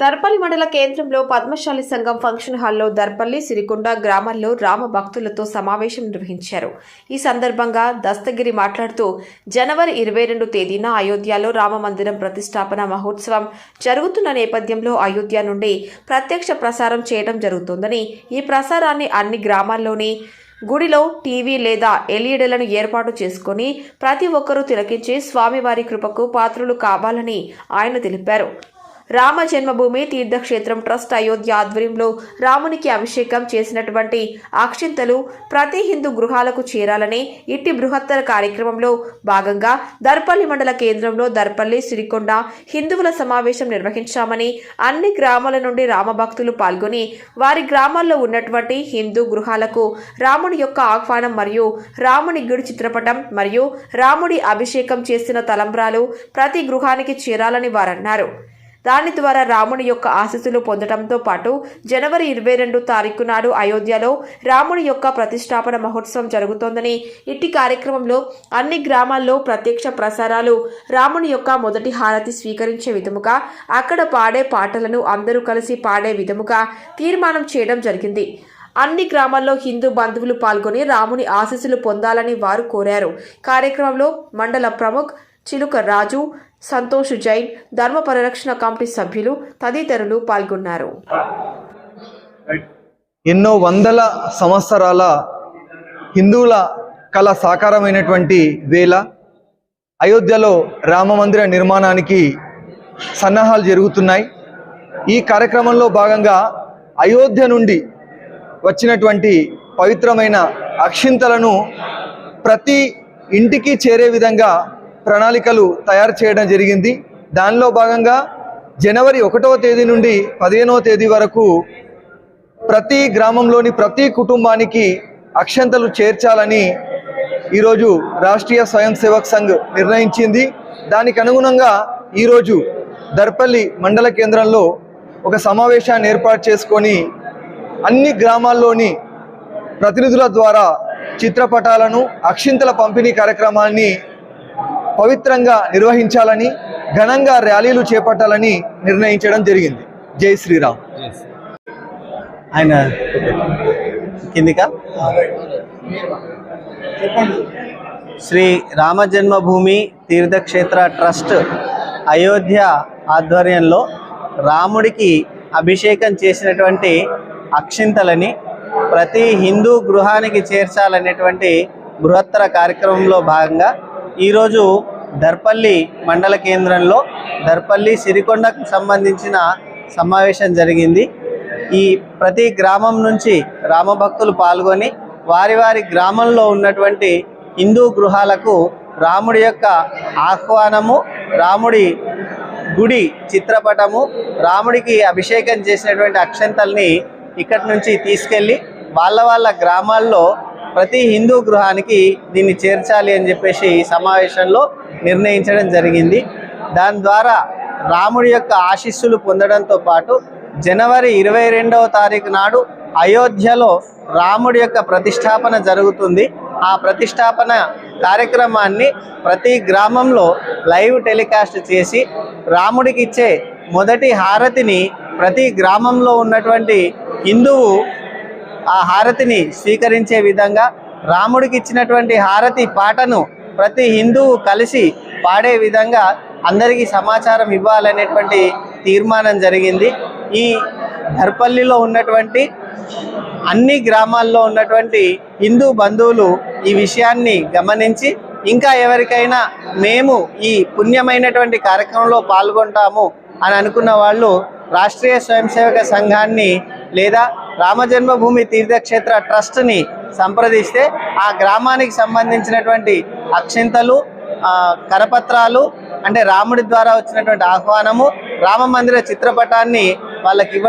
దర్పల్లి మండల కేంద్రంలో పద్మశాలి సంఘం ఫంక్షన్ హాల్లో దర్పల్లి సిరికొండ గ్రామాల్లో రామ భక్తులతో సమావేశం నిర్వహించారు. ఈ సందర్భంగా దస్తగిరి మాట్లాడుతూ జనవరి ఇరవై రెండు తేదీన అయోధ్యలో రామ మందిరం ప్రతిష్టాపన మహోత్సవం జరుగుతున్న నేపథ్యంలో అయోధ్య నుండి ప్రత్యక్ష ప్రసారం చేయడం జరుగుతోందని ఈ ప్రసారాన్ని అన్ని గ్రామాల్లోని గుడిలో టీవీ లేదా ఎల్ఈడీలను ఏర్పాటు చేసుకుని ప్రతి ఒక్కరూ తిలకించి స్వామివారి కృపకు పాత్రులు కావాలని ఆయన తెలిపారు. రామ జన్మభూమి తీర్థక్షేత్రం ట్రస్ట్ అయోధ్య ఆధ్వర్యంలో రామునికి అభిషేకం చేసినటువంటి అక్షింతలు ప్రతి హిందూ గృహాలకు చేరాలని ఇట్టి బృహత్తర కార్యక్రమంలో భాగంగా దర్పల్లి మండల కేంద్రంలో దర్పల్లి సిరికొండ హిందువుల సమావేశం నిర్వహించామని అన్ని గ్రామాల నుండి రామభక్తులు పాల్గొని వారి గ్రామాల్లో ఉన్నటువంటి హిందూ గృహాలకు రాముడి యొక్క ఆహ్వానం మరియు రాముని గుడి చిత్రపటం మరియు రాముడి అభిషేకం చేసిన తలంబ్రాలు ప్రతి గృహానికి చేరాలని వారన్నారు. దాని ద్వారా రాముని యొక్క ఆశీస్సులు పొందడంతో పాటు జనవరి ఇరవై రెండు తారీఖు నాడు అయోధ్యలో రాముని యొక్క ప్రతిష్టాపన మహోత్సవం జరుగుతోందని ఇట్టి కార్యక్రమంలో అన్ని గ్రామాల్లో ప్రత్యక్ష ప్రసారాలు రాముని యొక్క మొదటి హారతి స్వీకరించే విధముగా అక్కడ పాడే పాటలను అందరూ కలిసి పాడే విధముగా తీర్మానం చేయడం జరిగింది. అన్ని గ్రామాల్లో హిందూ బంధువులు పాల్గొని రాముని ఆశీస్సులు పొందాలని వారు కోరారు. కార్యక్రమంలో మండల ప్రముఖ్ చిలుక రాజు సంతోష్ జైన్ ధర్మ పరిరక్షణ కమిటీ సభ్యులు తదితరులు పాల్గొన్నారు. ఎన్నో వందల సంవత్సరాల హిందువుల కళ సాకారమైనటువంటి వేళ అయోధ్యలో రామ మందిర నిర్మాణానికి సన్నాహాలు జరుగుతున్నాయి. ఈ కార్యక్రమంలో భాగంగా అయోధ్య నుండి వచ్చినటువంటి పవిత్రమైన అక్షింతలను ప్రతి ఇంటికి చేరే విధంగా ప్రణాళికలు తయారు చేయడం జరిగింది. దానిలో భాగంగా జనవరి ఒకటవ తేదీ నుండి పదిహేనవ తేదీ వరకు ప్రతి గ్రామంలోని ప్రతి కుటుంబానికి అక్షంతలు చేర్చాలని ఈరోజు రాష్ట్రీయ స్వయం సేవక్ సంఘ్ నిర్ణయించింది. దానికి అనుగుణంగా ఈరోజు దర్పల్లి మండల కేంద్రంలో ఒక సమావేశాన్ని ఏర్పాటు చేసుకొని అన్ని గ్రామాల్లోని ప్రతినిధుల ద్వారా చిత్రపటాలను అక్షింతల పంపిణీ కార్యక్రమాన్ని పవిత్రంగా నిర్వహించాలని ఘనంగా ర్యాలీలు చేపట్టాలని నిర్ణయించడం జరిగింది. జై శ్రీరామ్. ఆయన కిందికా? శ్రీ రామ జన్మభూమి తీర్థక్షేత్ర ట్రస్ట్ అయోధ్య ఆధ్వర్యంలో రాముడికి అభిషేకం చేసినటువంటి అక్షింతలని ప్రతి హిందూ గృహానికి చేర్చాలనేటువంటి బృహత్తర కార్యక్రమంలో భాగంగా ఈరోజు దర్పల్లి మండల కేంద్రంలో దర్పల్లి సిరికొండకు సంబంధించిన సమావేశం జరిగింది. ఈ ప్రతి గ్రామం నుంచి రామభక్తులు పాల్గొని వారి వారి గ్రామంలో ఉన్నటువంటి హిందూ గృహాలకు రాముడి యొక్క ఆహ్వానము రాముడి గుడి చిత్రపటము రాముడికి అభిషేకం చేసినటువంటి అక్షంతల్ని ఇక్కడి నుంచి తీసుకెళ్ళి వాళ్ళ వాళ్ళ గ్రామాల్లో ప్రతి హిందూ గృహానికి దీన్ని చేర్చాలి అని చెప్పేసి ఈ సమావేశంలో నిర్ణయించడం జరిగింది. దాని ద్వారా రాముడి యొక్క ఆశీస్సులు పొందడంతో పాటు జనవరి ఇరవై రెండవ తారీఖు నాడు అయోధ్యలో రాముడి యొక్క ప్రతిష్టాపన జరుగుతుంది. ఆ ప్రతిష్టాపన కార్యక్రమాన్ని ప్రతి గ్రామంలో లైవ్ టెలికాస్ట్ చేసి రాముడికి ఇచ్చే మొదటి హారతిని ప్రతి గ్రామంలో ఉన్నటువంటి హిందువు ఆ హారతిని స్వీకరించే విధంగా రాముడికి ఇచ్చినటువంటి హారతి పాటను ప్రతి హిందువు కలిసి పాడే విధంగా అందరికీ సమాచారం ఇవ్వాలనేటువంటి తీర్మానం జరిగింది. ఈ ధర్పల్లిలో ఉన్నటువంటి అన్ని గ్రామాల్లో ఉన్నటువంటి హిందూ బంధువులు ఈ విషయాన్ని గమనించి ఇంకా ఎవరికైనా మేము ఈ పుణ్యమైనటువంటి కార్యక్రమంలో పాల్గొంటాము అని అనుకున్న వాళ్ళు రాష్ట్రీయ స్వయం సేవక సంఘాన్ని లేదా రామజన్మభూమి తీర్థక్షేత్ర ట్రస్ట్ని సంప్రదిస్తే ఆ గ్రామానికి సంబంధించినటువంటి అక్షింతలు కరపత్రాలు అంటే రాముడి ద్వారా వచ్చినటువంటి ఆహ్వానము రామ మందిర చిత్రపటాన్ని వాళ్ళకి ఇవ్వడం